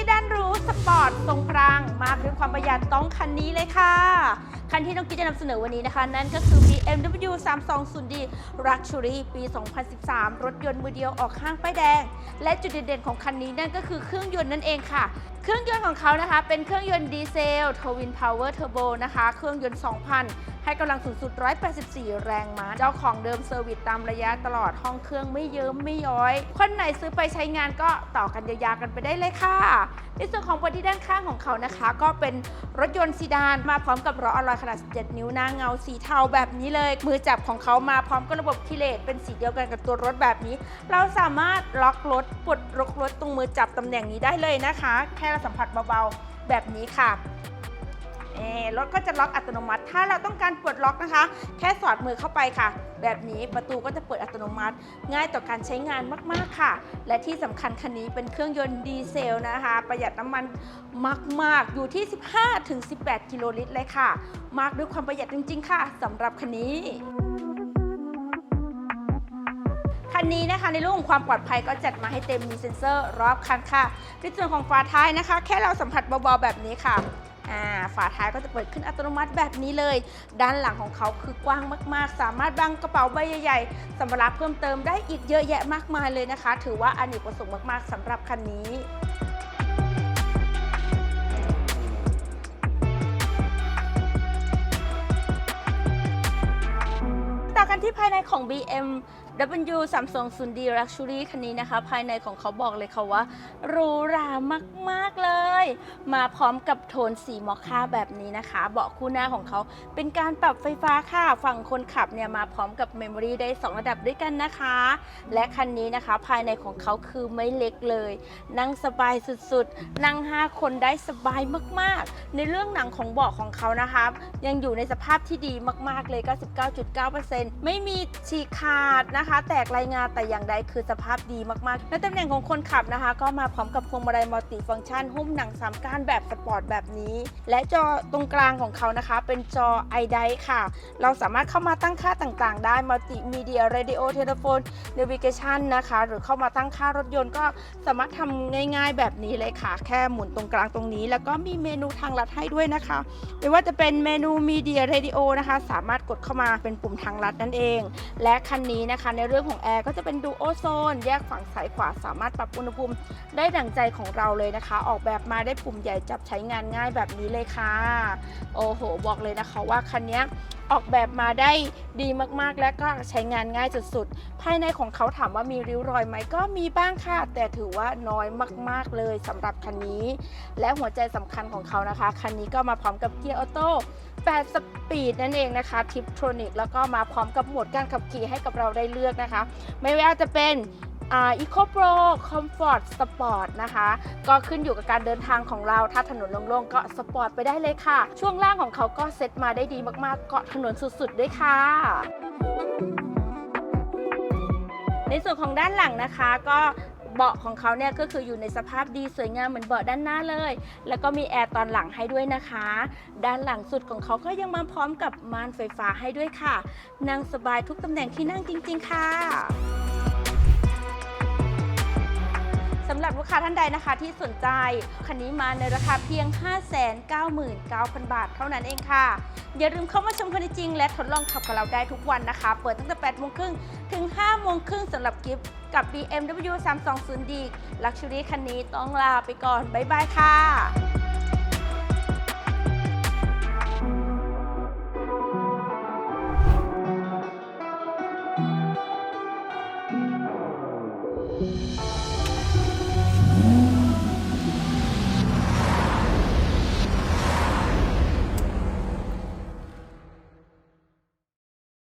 ที่ด้านรู้สปอร์ตทรงพลังมาด้วยความประหยัดต้องคันนี้เลยค่ะ คันที่น้องกิ๊กจะนำเสนอวันนี้นะคะ นั่นก็คือ BMW 320D Luxury ปี 2013 รถยนต์มือเดียวออกข้างป้ายแดง และจุดเด่นๆของคันนี้นั่นก็คือเครื่องยนต์นั่นเองค่ะเครื่องยนต์ของเขานะคะ เป็นเครื่องยนต์ดีเซลทวินพาวเวอร์เทอร์โบนะคะ เครื่องยนต์ 2,000 ให้กำลังสูงสุด 184 แรงม้า เจ้าของเดิมเซอร์วิสตามระยะตลอดห้องเครื่องไม่เยิ้มไม่ย้อย คนไหนซื้อไปใช้งานก็ต่อกันยาวๆกันไปได้เลยค่ะ ในส่วนของบนที่ด้านข้างของเขานะคะ ก็เป็นรถยนต์ซีดานมาพร้อมกับล้ออลอยขนาด 17 นิ้วหน้าเงาสีเทาแบบนี้เลย มือจับของเขามาพร้อมกับระบบคิเลตเป็นสีเดียวกันกับตัวรถแบบนี้ เราสามารถล็อกรถปลดล็อกรถตรงมือจับตำแหน่งนี้ได้เลยนะคะ แค่เราสัมผัสเบาๆแบบนี้ค่ะ รถก็จะล็อกอัตโนมัติ ถ้าเราต้องการปลดล็อกนะคะ แค่สอดมือเข้าไปค่ะ แบบนี้ประตูก็จะเปิดอัตโนมัติ ง่ายต่อการใช้งานมาก ๆ ค่ะ และที่สำคัญคันนี้เป็นเครื่องยนต์ดีเซลนะคะ ประหยัดน้ำมันมาก ๆ อยู่ที่ 15-18 กิโลลิตรเลยค่ะ มากด้วยความประหยัดจริง ๆ ค่ะสำหรับคันนี้คันนี้นะคะในเรื่องของความปลอดภัยก็จัดมาให้เต็มมีเซ็นเซอร์รอบคันค่ะในส่วนของฝาท้ายนะคะ แค่เราสัมผัสเบาๆแบบนี้ค่ะ อ่าฝาท้ายก็จะเปิดขึ้นอัตโนมัติแบบนี้เลย ด้านหลังของเขาคือกว้างมากๆ สามารถบังกระเป๋าใบใหญ่ๆสัมภาระเพิ่มเติมได้อีกเยอะแยะมากมายเลยนะคะ ถือว่าอเนกประสงค์มากๆสำหรับคันนี้ต่อกันที่ภายในของ B M W320D Luxury คันนี้นะคะ ภายในของเขาบอกเลยค่ะว่าหรูหรามาก ๆ เลย มาพร้อมกับโทนสีมอคค่าแบบนี้นะคะ เบาะคู่หน้าของเขาเป็นการปรับไฟฟ้าค่ะ ฝั่งคนขับเนี่ยมาพร้อมกับเมมโมรีได้ 2 ระดับด้วยกันนะคะ และคันนี้นะคะภายในของเขาคือไม่เล็กเลย นั่งสบายสุดๆ นั่ง 5 คนได้สบายมากๆ ในเรื่องหนังของเบาะของเขานะคะยังอยู่ในสภาพที่ดีมากๆเลย 99.9%ไม่มีฉีกขาดนะคะ แตกรายงานแต่อย่างใดคือสภาพดีมากๆ และตำแหน่งของคนขับนะคะ ก็มาพร้อมกับพวงมาลัยมัลติฟังก์ชันหุ้มหนังสามก้านแบบสปอร์ตแบบนี้ และจอตรงกลางของเขานะคะ เป็นจอ i d i ค่ะ เราสามารถเข้ามาตั้งค่าต่างๆ ได้มัลติมีเดียเรดิโอเทเลโฟน navigation นะคะ หรือเข้ามาตั้งค่ารถยนต์ก็สามารถทำง่ายๆ แบบนี้เลยค่ะ แค่หมุนตรงกลางตรงนี้ แล้วก็มีเมนูทางลัดให้ด้วยนะคะไม่ว่าจะเป็นเมนูมีเดียเรดิโอนะคะ สามารถกดเข้ามาเป็นปุ่มทางลัดนั่นเอง และคันนี้นะคะในเรื่องของแอร์ก็จะเป็นดูโอโซน แยกฝั่งซ้ายขวาสามารถปรับอุณหภูมิได้ดั่งใจของเราเลยนะคะ ออกแบบมาได้ปุ่มใหญ่จับใช้งานง่ายแบบนี้เลยค่ะ โอ้โห บอกเลยนะคะว่าคันนี้ ออกแบบมาได้ดีมากๆ และก็ใช้งานง่ายสุดๆ ภายในของเขาถามว่ามีริ้วรอยไหมก็มีบ้างค่ะ แต่ถือว่าน้อยมากๆเลยสำหรับคันนี้ และหัวใจสำคัญของเขานะคะ คันนี้ก็มาพร้อมกับเกียร์ออโต้8สปีดนั่นเองนะคะทิปทรอนิกแล้วก็มาพร้อมกับโหมดการขับขี่ให้กับเราได้เลือกนะคะ ไม่ว่าจะเป็น อ่า Eco Pro Comfort Sport นะคะ ก็ขึ้นอยู่กับการเดินทางของเรา ถ้าถนนโล่งๆ ก็สปอร์ตไปได้เลยค่ะ ช่วงล่างของเขาก็เซ็ตมาได้ดีมากๆ เกาะถนนสุดๆ ด้วยค่ะในส่วนของด้านหลังนะคะก็เบาะของเขาเนี่ยก็คืออยู่ในสภาพดีสวยงามเหมือนเบาะด้านหน้าเลย แล้วก็มีแอร์ตอนหลังให้ด้วยนะคะ ด้านหลังสุดของเขาก็ยังมาพร้อมกับม่านไฟฟ้าให้ด้วยค่ะ นั่งสบายทุกตำแหน่งที่นั่งจริง ๆ ค่ะำหรับลูกค้าท่านใดนะคะที่สนใจ คันนี้มาในราคาเพียง 599,000 บาทเท่านั้นเองค่ะ อย่าลืมเข้ามาชมคันจริง และทดลองขับกับเราได้ทุกวันนะคะ เปิดตั้งแต่8โมงครึ่งถึง5โมงครึ่งสำหรับกิฟต์กับ BMW 320D Luxury คันนี้ต้องลาไปก่อน บ๊ายบายค่ะ